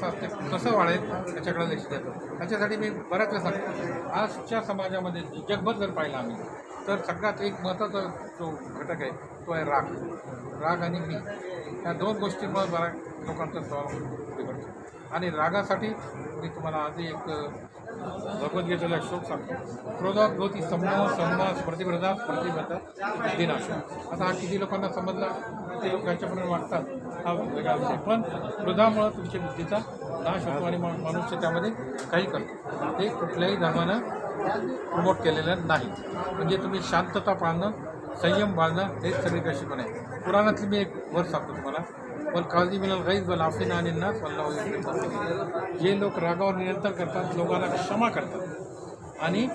कसं असते. कसं वाढेल याच्याकडे लक्ष देतो. त्याच्यासाठी मी बऱ्याच वेळा आजच्या समाजामध्ये जगभर जर पाहिलं आम्ही तर सगळ्यात एक महत्त्वाचा जो घटक आहे तो आहे राग. राग आणि मी. ह्या दोन गोष्टींमुळे बऱ्या लोकांचा स्वभाव बिघडतो. आणि रागासाठी मी तुम्हाला आधी एक भगवद्गीतेला श्लोक सांगतो. क्रोधात भवती समूह संवाद स्पर्धिप्रदा स्पर्धिप्रदा दिनाश आता हा किती लोकांना समजला? ते लोक याच्यापर्यंत वाटतात. हा वेगळा विषय. पण क्रोधामुळं तुमच्या बुद्धीचा नाश होतो आणि मा- मनुष्य त्यामध्ये काही करतो. हे कुठल्याही धर्मानं प्रमोट केलेलं नाही. म्हणजे तुम्ही शांतता पाळणं संयम बाळणं हेच सगळी कशी पण आहे. पुराणातली मी एक वर सांगतो तुम्हाला. पण काळजी मिळेल काहीच पण आफिन आणि नाच वगैरे जे लोक रागावर नियंत्रण करतात लोकांना क्षमा करतात. आणि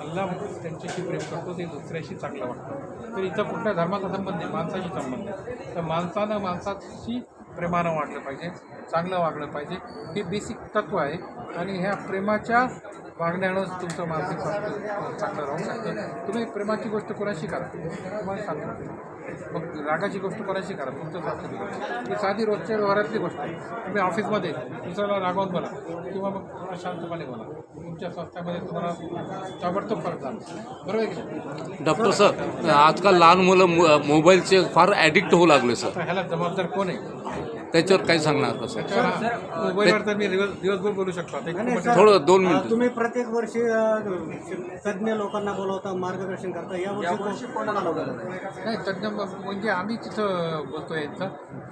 अल्लाह त्यांच्याशी प्रेम करतो ते दुसऱ्याशी चांगलं वाटतं तर इथं कुठल्या धर्माचा संबंध आहे? माणसाशी संबंध आहे. तर माणसानं माणसाशी प्रेमानं वागलं पाहिजे चांगलं वागलं पाहिजे. हे बेसिक तत्त्व आहे. आणि ह्या प्रेमाच्या वागण्यानंच तुमचं मानसिक स्वास्थ्य चांगलं राहू शकतं. तुम्ही प्रेमाची गोष्ट कोणाशी करा? तुम्हाला सांगतो मग रागाची गोष्ट कोणाशी करा? तुमचं स्वास्थ्य बिघडतं. ही साधी रोजच्या व्यवहारातली गोष्ट आहे. तुम्ही ऑफिसमध्ये दुसऱ्याला रागावून बोला किंवा मग थोडा शांतपणे बोला. तुमच्या स्वास्थ्यामध्ये तुम्हाला ताबडतोब फरक झाला बरोबर आहे की डॉक्टर सर आजकाल लहान मुलं मोबाईलचे फार ॲडिक्ट होऊ लागले सर. ह्याला जबाबदार कोण आहे? त्याच्यावर काय सांगणार कसं मोबाईलवर तर मी दिवस दिवसभर बोलू शकतो. मोठं- थोडं दोन मिनिटं. तुम्ही प्रत्येक वर्षी अ, तज्ज्ञ लोकांना बोलवता मार्गदर्शन करता. या वर्षी कोणाला बोलवता नाही तज्ञ म- म्हणजे आम्ही तिथं बोलतो यांचं.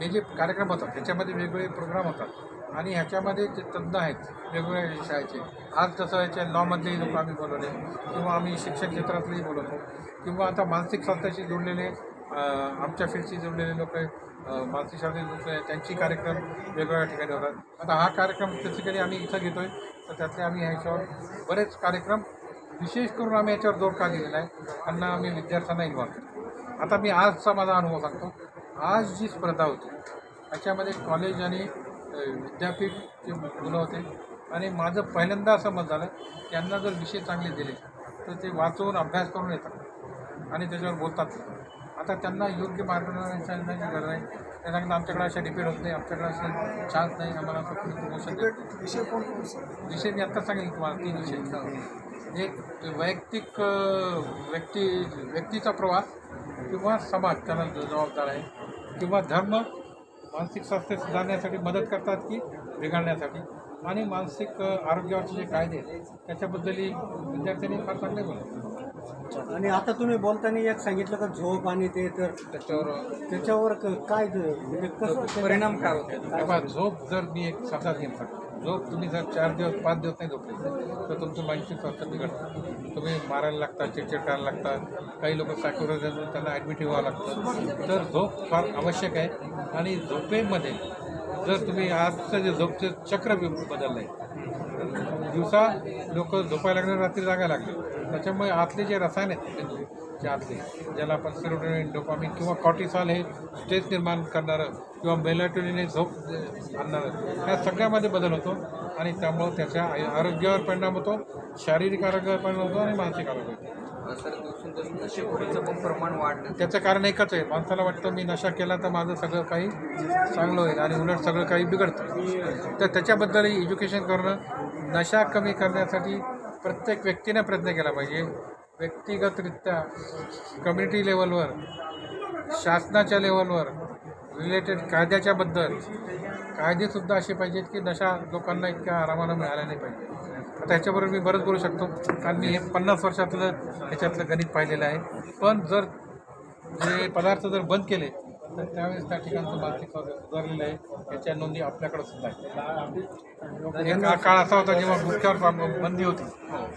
हे जे कार्यक्रम होतात त्याच्यामध्ये वेगवेगळे प्रोग्राम होतात. आणि ह्याच्यामध्ये जे तज्ञ आहेत वेगवेगळ्या विषयाचे आज तसं याच्या लॉमधलेही लोक आम्ही बोलवले. किंवा आम्ही शिक्षण क्षेत्रातलेही बोलवतो. किंवा आता मानसिक स्वास्थ्याशी जोडलेले आमच्या फील्डशी जोडलेले लोक मानसिक शारीरिक लोक आहेत, त्यांची कार्यक्रम वेगवेगळ्या ठिकाणी होतात. आता हा कार्यक्रम बेसिकली आम्ही इथं घेतो आहे तर त्यातले आम्ही ह्याच्यावर बरेच कार्यक्रम विशेष करून आम्ही याच्यावर जोर का दिलेला आहे त्यांना आम्ही विद्यार्थ्यांना इन्व्हॉल्व करतो आता मी आजचा माझा अनुभव सांगतो. आज जी स्पर्धा होती त्याच्यामध्ये कॉलेज आणि विद्यापीठ विद्यापीठचे मुलं होते. आणि माझं पहिल्यांदा असं मत झालं त्यांना जर विषय चांगले दिले तर ते वाचवून अभ्यास करून येतात. आणि त्याच्यावर बोलतात. आता त्यांना योग्य मार्गदर्शनाची गरज आहे. ते आमच्याकडे अशा डिपेंड होत नाही आमच्याकडे असं चान्स नाही आम्हाला नाही." विषय कोण विषय मी आत्ता सांगेन तुम्हाला तीन विषय. एक वैयक्तिक व्यक्ती व्यक्तीचा प्रवास किंवा समाज त्याला ज- जबाबदार आहे. किंवा धर्म मानसिक स्वास्थ्य सुधारण्यासाठी मदत करतात की बिघडण्यासाठी. आणि मानसिक आरोग्यावरचे जे कायदे आहेत त्याच्याबद्दलही विद्यार्थ्यांनी फार चांगले बोलले. आणि आता तुम्ही बोलताना एक सांगितलं का झोप आणि ते तर त्याच्यावर त्याच्यावर क- काय ज- म्हणजे कसं परिणाम काय होते? तेव्हा झोप जर मी एक साधा घेऊन सांगतो. झोप तुम्ही जर चार दिवस पाच दिवस नाही झोपले तर तुमचं मानसिक स्वास्थ्य बिघडतं तुम्ही मारायला लागतात चिडचिड करायला लागतात काही लोक सायकोलॉजी त्यांना ॲडमिट व्हावं लागतं. तर झोप फार आवश्यक आहे. आणि झोपेमध्ये जर तुम्ही आजचं जे झोपचं चक्र बदललं आहे दिवसा लोक झोपायला लागले रात्री जागायला लागले त्याच्यामुळे आतले जे रसायन आहेत मेंदूचे आतले ज्याला आपण सेरोटोनिन डोपामिन किंवा कॉर्टिसॉल हे स्ट्रेस निर्माण करणारं किंवा मेलाटोनिन हे झोप आणणारं या सगळ्यामध्ये बदल होतो. आणि त्यामुळं त्याच्या आरोग्यावर परिणाम होतो शारीरिक आरोग्यावर परिणाम होतो आणि मानसिक आरोग्यावर पण प्रमाण वाढलं. त्याचं कारण एकच आहे माणसाला वाटतं मी नशा केला तर माझं सगळं काही चांगलं होईल आणि उलट सगळं काही बिघडतं. तर त्याच्याबद्दलही एज्युकेशन करणं नशा कमी करण्यासाठी प्रत्येक व्यक्तीने प्रयत्न केला पाहिजे. व्यक्तिगतरित्या कम्युनिटी लेवलवर शासनाच्या लेवलवर रिलेटेड कायद्याच्याबद्दल कायदेसुद्धा असे पाहिजेत की नशा लोकांना इतक्या आरामानं मिळाल्या नाही पाहिजे आता ह्याच्याबरोबर मी बरंच बोलू शकतो. कारण मी हे पन्नास वर्षातलं ह्याच्यातलं गणित पाहिलेलं आहे. पण जर जे पदार्थ जर बंद केले तर त्यावेळेस त्या ठिकाणचं मानसिक स्वास्थ्य सुधारलेलं आहे. याच्या नोंदी आपल्याकडे सुद्धा आहेत. एक हा काळ असा होता जेव्हा गुटख्यावर बंदी होती.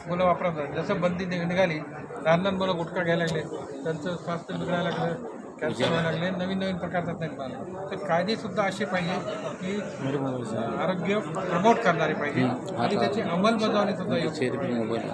मुलं वापरत जसं बंदी निघाली लहान लहान मुलं गुटखा घ्यायला लागले त्यांचं स्वास्थ्य बिघडायला लागलं कॅन्सर व्हायला लागले नवीन नवीन प्रकारचा निर्माण. तर कायदेसुद्धा असे पाहिजे की आरोग्य प्रमोट करणारे पाहिजे. आणि त्याची अंमलबजावणी सुद्धा योग्य. मोबाईल.